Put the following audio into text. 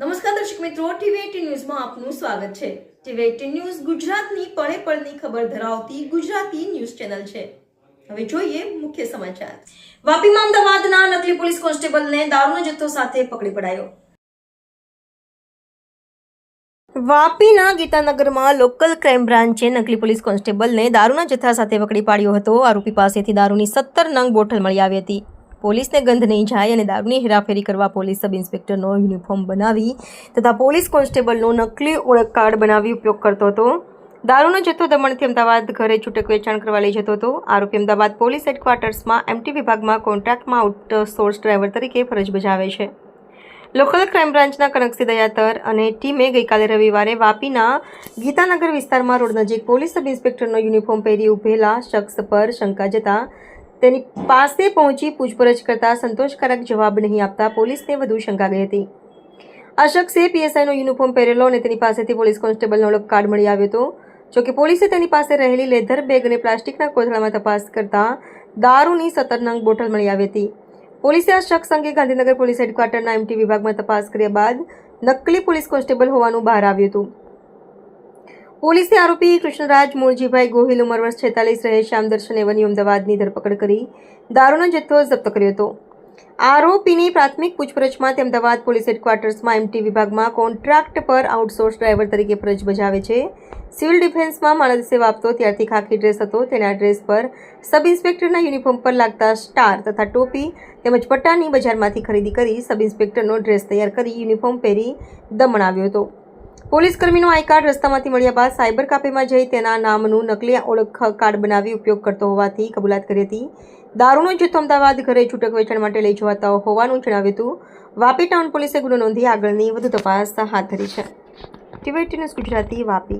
નમસ્કાર દર્શક મિત્રો ટીવી ન્યૂઝમાં આપનું સ્વાગત છે. ટીવી એટીન ન્યૂઝ ગુજરાતની પળે પળની ખબર ધરાવતી ગુજરાતી ન્યૂઝ ચેનલ છે. હવે જોઈએ મુખ્ય સમાચાર. વાપીમાં અમદાવાદના નકલી પોલીસ કોન્સ્ટેબલને દારૂનો જથ્થો સાથે પકડી પડાયો. વાપીના ગીતાનગરમાં લોકલ ક્રાઇમ બ્રાન્ચે નકલી પોલીસ કોન્સ્ટેબલને દારૂના જથ્થા સાથે પકડી પાડ્યો હતો. આરોપી પાસેથી દારૂની સત્તર નંગ બોટલ મળી આવી હતી. પોલીસને ગંધ નહીં જાય અને દારૂની હેરાફેરી કરવા પોલીસ સબ ઇન્સ્પેક્ટરનો યુનિફોર્મ બનાવી તથા પોલીસ કોન્સ્ટેબલનો નકલી ઓળખ કાર્ડ બનાવી ઉપયોગ કરતો હતો. દારૂનો જથ્થો દમણથી અમદાવાદ ઘરે છૂટક વેચાણ કરવા લઈ જતો હતો. આરોપી અમદાવાદ પોલીસ હેડક્વાર્ટર્સમાં એમટી વિભાગમાં કોન્ટ્રાક્ટમાં આઉટસોર્સ ડ્રાઈવર તરીકે ફરજ બજાવે છે. લોકલ ક્રાઇમ બ્રાન્ચના કનકસી દયાતર અને ટીમે ગઈકાલે રવિવારે વાપીના ગીતાનગર વિસ્તારમાં રોડ નજીક પોલીસ સબ ઇન્સ્પેક્ટરનો યુનિફોર્મ પહેરી ઉભેલા શખ્સ પર શંકા જતા તેની પાસે પહોંચી પૂછપરછ કરતા સંતોષકારક જવાબ નહીં આપતા પોલીસને વધુ શંકા ગઈ હતી. આ શખ્સે પીએસઆઈનો યુનિફોર્મ પહેરેલો અને તેની પાસેથી પોલીસ કોન્સ્ટેબલનો ઓળખ કાર્ડ મળી આવ્યો હતો. જોકે પોલીસે તેની પાસે રહેલી લેધર બેગ અને પ્લાસ્ટિકના કોથળામાં તપાસ કરતા દારૂની સતરનંગ બોટલ મળી આવી હતી. પોલીસે આ શખ્સ અંગે ગાંધીનગર પોલીસ હેડક્વાર્ટરના એમટી વિભાગમાં તપાસ કર્યા બાદ નકલી પોલીસ કોન્સ્ટેબલ હોવાનું બહાર આવ્યું હતું. પોલીસે આરોપી કૃષ્ણરાજ મૂળજીભાઈ ગોહિલ ઉંમર વર્ષ છેતાલીસ રહે શ્યામ દર્શન એવન્યુ અમદાવાદની ધરપકડ કરી દારૂનો જથ્થો જપ્ત કર્યો હતો. આરોપીની પ્રાથમિક પૂછપરછમાં તે અમદાવાદ પોલીસ હેડક્વાર્ટર્સમાં એમટી વિભાગમાં કોન્ટ્રાક્ટ પર આઉટસોર્સ ડ્રાઈવર તરીકે ફરજ બજાવે છે. સિવિલ ડિફેન્સમાં માણસ સેવા આપતો ત્યારથી ખાખી ડ્રેસ હતો. તેના ડ્રેસ પર સબ ઇન્સ્પેક્ટરના યુનિફોર્મ પર લાગતા સ્ટાર તથા ટોપી તેમજ પટ્ટાની બજારમાંથી ખરીદી કરી સબ ઇન્સ્પેક્ટરનો ડ્રેસ તૈયાર કરી યુનિફોર્મ પહેરી દમણ આવ્યો હતો. પોલીસ કર્મીનું આઈ કાર્ડ રસ્તામાંથી મળ્યા બાદ સાયબર કાફેમાં જઈ તેના નામનું નકલી ઓળખ કાર્ડ બનાવી ઉપયોગ કરતો હોવાથી કબૂલાત કરી હતી. દારૂનો જથ્થો અમદાવાદ ઘરે છૂટક વેચાણ માટે લઈ જવાતા હોવાનું જણાવ્યું હતું. વાપી ટાઉન પોલીસે ગુનો નોંધી આગળની વધુ તપાસ હાથ ધરી છે. TV news Gujarati, Vapi.